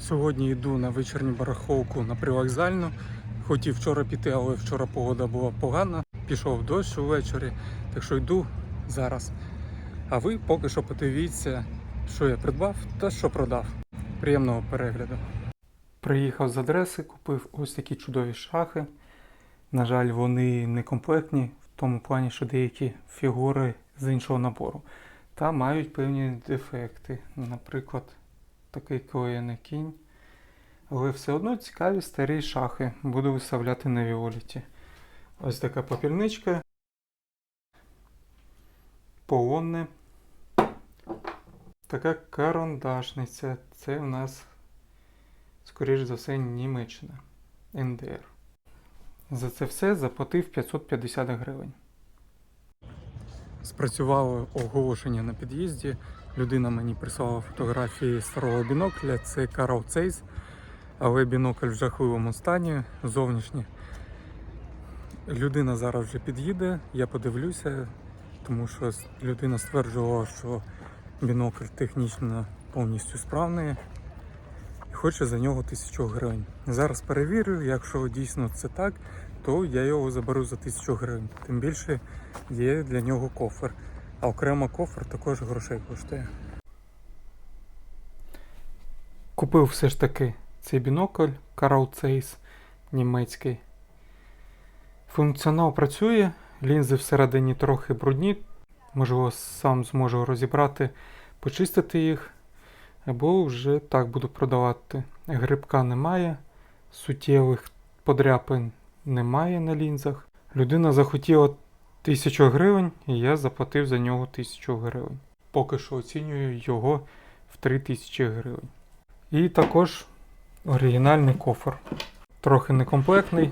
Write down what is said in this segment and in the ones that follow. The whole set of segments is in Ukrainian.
Сьогодні йду на вечірню бараховку на привокзальну. Хотів вчора піти, але вчора погода була погана. Пішов дощ увечері, так що йду зараз. А ви поки що подивіться, що я придбав та що продав. Приємного перегляду. Приїхав з адреси, купив ось такі чудові шахи. На жаль, вони не комплектні в тому плані, що деякі фігури з іншого набору. Та мають певні дефекти. Наприклад, такий коєний кінь. Але все одно цікаві старі шахи. Буду виставляти на Віоліті. Ось така попільничка. Полонне. Така карандашниця. Це в нас, скоріш за все, Німеччина. НДР. За це все заплатив 550 гривень. Спрацювало оголошення на під'їзді. Людина мені прислала фотографії старого бінокля. Це Carl Zeiss, але бінокль в жахливому стані, зовнішній. Людина зараз вже під'їде, я подивлюся, тому що людина стверджувала, що бінокль технічно повністю справний і хоче за нього тисячу гривень. Зараз перевірю, якщо дійсно це так, то я його заберу за тисячу гривень. Тим більше є для нього кофер. А окремо кофер також грошей коштує. Купив все ж таки цей бінокль Carl Zeiss німецький. Функціонал працює, лінзи всередині трохи брудні. Можливо, сам зможу розібрати, почистити їх. Або вже так буду продавати. Грибка немає, суттєвих подряпин немає на лінзах. Людина захотіла тисячу гривень, і я заплатив за нього тисячу гривень. Поки що оцінюю його в 3000 гривень. І також оригінальний кофр. Трохи некомплектний,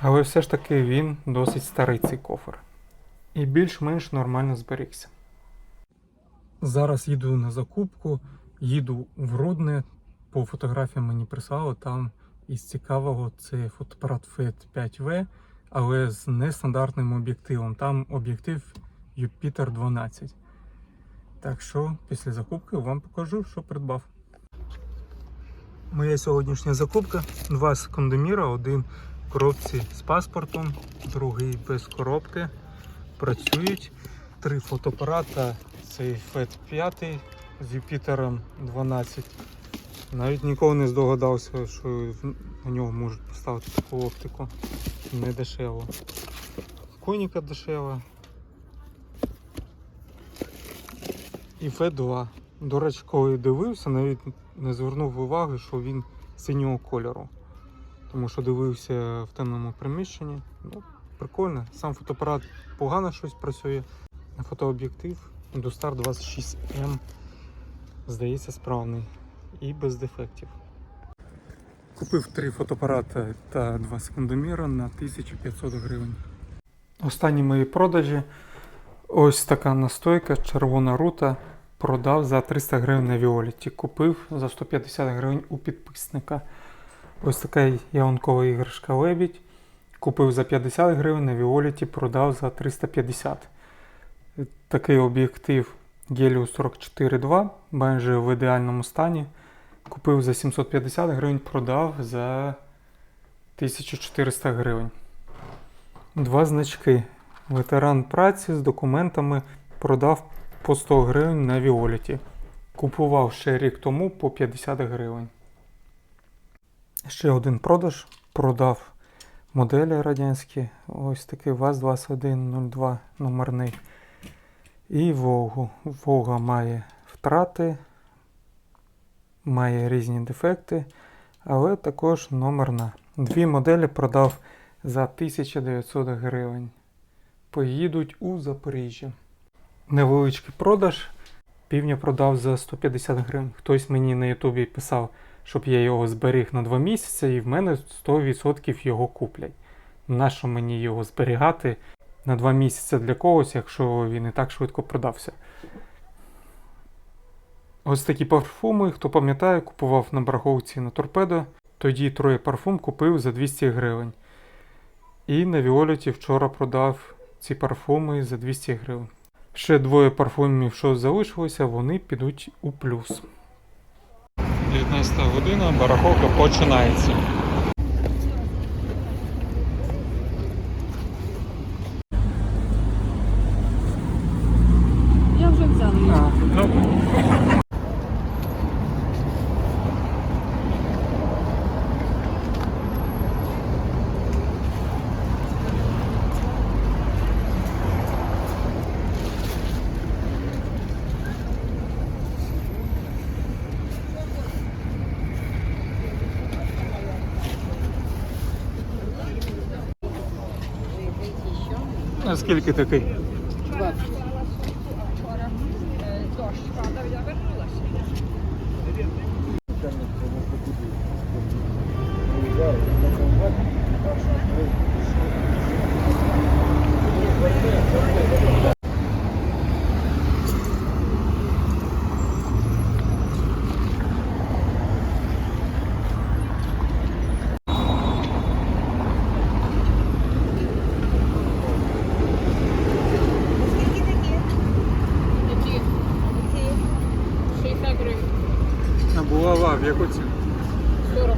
але все ж таки він досить старий цей кофр. І більш-менш нормально зберігся. Зараз їду на закупку, їду в Рудне. По фотографіям мені прислали там із цікавого це фотоапарат FET 5V, але з нестандартним об'єктивом. Там об'єктив Jupiter 12. Так що після закупки вам покажу, що придбав. Моя сьогоднішня закупка: два секундоміра, один в коробці з паспортом, другий без коробки. Працюють. Три фотоапарата. Цей FET 5 з Юпітером 12. Навіть ніколи не здогадався, що на нього можуть поставити таку оптику. Не дешево. Коніка дешева. І FET 2. До речі, коли дивився, навіть не звернув уваги, що він синього кольору. Тому що дивився в темному приміщенні. Ну, прикольно. Сам фотоапарат погано щось працює. Фотооб'єктив Industar 26M здається справний і без дефектів. Купив три фотоапарати та два секундоміра на 1500 гривень. Останні мої продажі. Ось така настойка, червона рута. Продав за 300 гривень на Віоліті. Купив за 150 гривень у підписника. Ось така ялинкова іграшка лебідь. Купив за 50 гривень на Віоліті, продав за 350. Такий об'єктив Helios 44.2, майже в ідеальному стані. Купив за 750 гривень, продав за 1400 гривень. Два значки. Ветеран праці з документами продав по 100 гривень на Віоліті. Купував ще рік тому по 50 гривень. Ще один продаж. Продав моделі радянські. Ось такий ВАЗ-2102 номерний. І Волгу. Волга має втрати, має різні дефекти, але також номерна. Дві моделі продав за 1900 гривень. Поїдуть у Запоріжжя. Невеличкий продаж. Півня продав за 150 гривень. Хтось мені на Ютубі писав, щоб я його зберіг на 2 місяці, і в мене 100% його куплять. Нащо мені його зберігати на 2 місяці для когось, якщо він і так швидко продався? Ось такі парфуми, хто пам'ятає, купував на бараховці на торпедо. Тоді троє парфум купив за 200 гривень. І на Віоліті вчора продав ці парфуми за 200 гривень. Ще двоє парфумів, що залишилося, вони підуть у плюс. 19 година, барахолка починається. Я вже взяла її. А, ну, скільки такий? Які? 60 гривень. А булава в яку ціну? 40.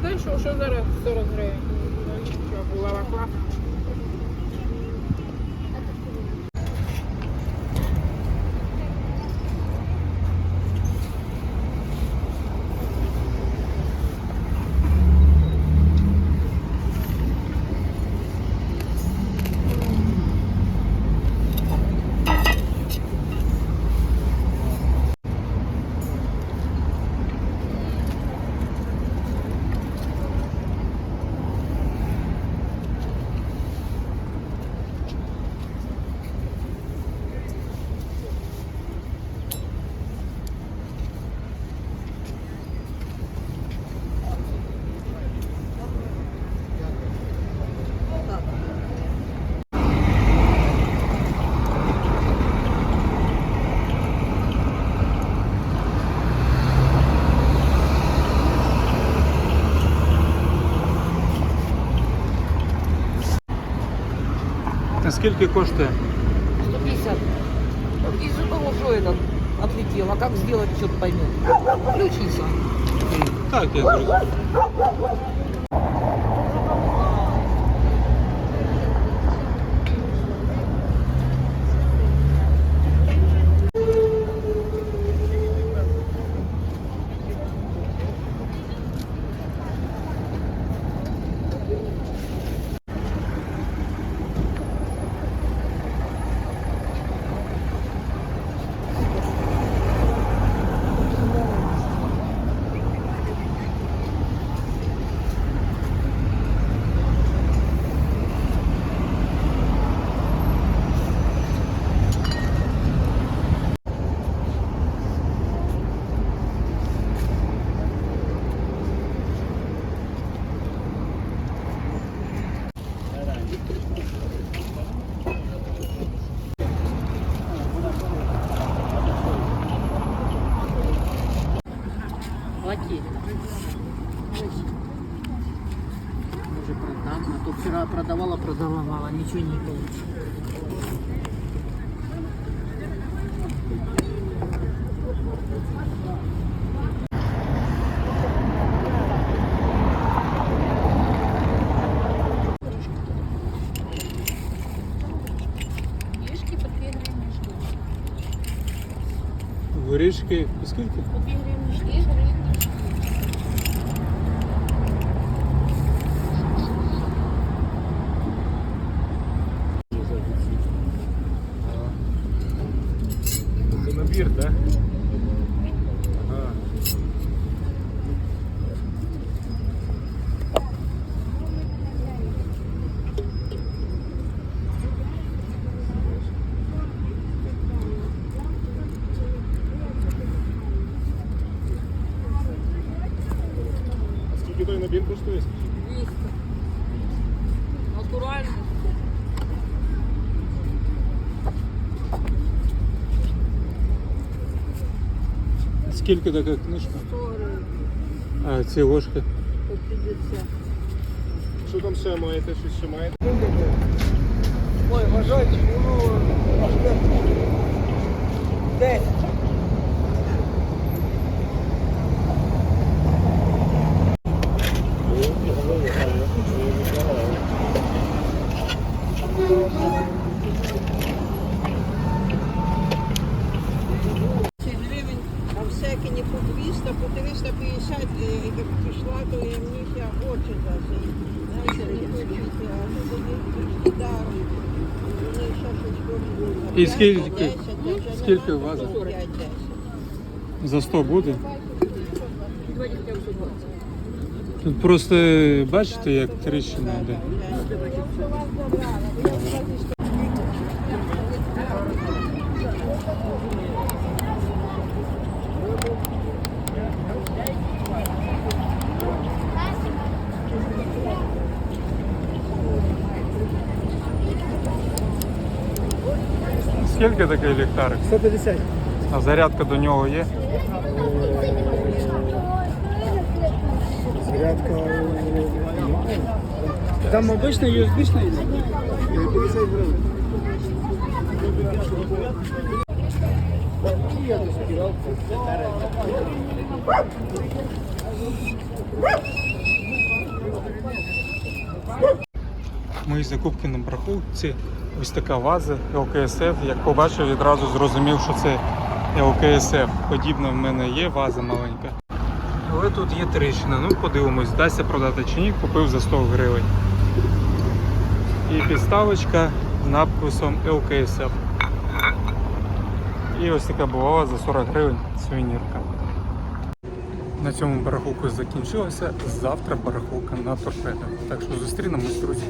Знаєш, що, зараз 40 гривень? Що, булава класна? скільки коштує? 150. Из-за того, что этот отлетел. А как сделать, что-то поймет. Включится. Так, я зрозумів. Плати. Может продам, а то вчера продавала, продавала, ничего не получилось. Їжки по 2 гривні штука. Горішки по скільки? Скільки така книжка? 40. А це ложка. По 50. Що там ще маєте? що ще маєте? Ой, вважайте, воно ну, аж 10. І скільки- 5, 10, а вже скільки у вас? надо 45, 10. За 100 буде? Тут просто бачите, як тріщина йде. Скільки такий ліхтарик? 150. А зарядка до нього є? Зарядка. Там обычно USB-шна є. 50 гривень. Мої закупки на брахунці. Ось така ваза ЛКСФ. Як побачив, відразу зрозумів, що це ЛКСФ. Подібна в мене є ваза маленька. Але тут є тріщина. Ну, подивимось, вдасться продати чи ні. Купив за 100 гривень. І підставочка з надписом ЛКСФ. І ось така була за 40 гривень сувенірка. На цьому барахолка закінчилася. Завтра барахолка на торпедо. Так що зустрінемось, друзі.